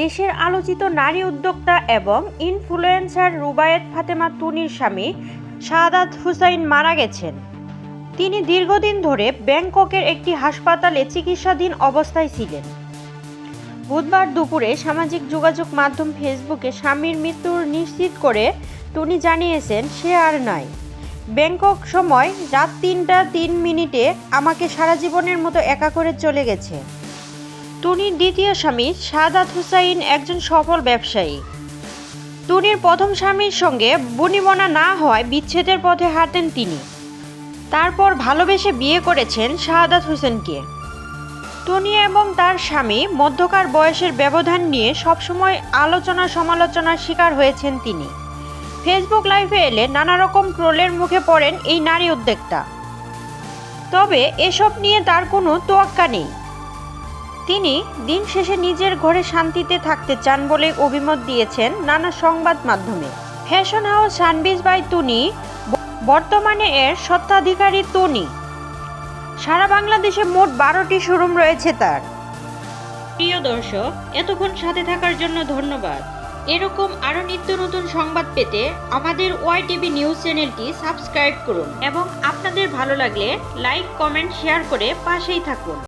দেশের আলোচিত নারী উদ্যোক্তা এবং ইনফ্লুয়েন্সার রুবায়েত ফাতেমা তুনির স্বামী শাহাদাত হুসাইন মারা গেছেন। তিনি দীর্ঘদিন ধরে ব্যাংককের একটি হাসপাতালে চিকিৎসাধীন অবস্থায় ছিলেন। বুধবার দুপুরে সামাজিক যোগাযোগ মাধ্যম ফেসবুকে স্বামীর মৃত্যুর নিশ্চিত করে টুনি জানিয়েছেন, সে আর নাই। ব্যাংকক সময় রাত তিনটা তিন মিনিটে আমাকে সারা জীবনের মতো একা করে চলে গেছে। টুনির দ্বিতীয় স্বামী সাদাত হুসাইন একজন সফল ব্যবসায়ী। টুনির প্রথম স্বামীর সঙ্গে বনিবনা না হওয়ায় বিচ্ছেদের পথে হাঁটেন তিনি। তারপর ভালোবেসে বিয়ে করেছেন শাহাদাত হোসেনকে। টনি এবং তার স্বামী মধ্যকার বয়সের ব্যবধান নিয়ে সবসময় আলোচনা সমালোচনার শিকার হয়েছেন তিনি। ফেসবুক লাইভে এলে নানা রকম ট্রোলের মুখে পড়েন এই নারী উদ্যোক্তা। তবে এসব নিয়ে তার কোনো তোয়াক্কা নেই। তিনি দিন শেষে নিজের ঘরে শান্তিতে থাকতে চান বলে অভিমত দিয়েছেন নানা সংবাদ মাধ্যমে। Fashion house Sunbiz by Tuni, বর্তমানে এর স্বত্বাধিকারী তনি। সারা বাংলাদেশে মোট বারোটি শোরুম রয়েছে তার। প্রিয় দর্শক, এতক্ষণ সাথে থাকার জন্য ধন্যবাদ। এরকম আরও নিত্য নতুন সংবাদ পেতে আমাদের ওয়াই টিভি নিউজ চ্যানেলটি সাবস্ক্রাইব করুন এবং আপনাদের ভালো লাগলে লাইক, কমেন্ট, শেয়ার করে পাশেই থাকুন।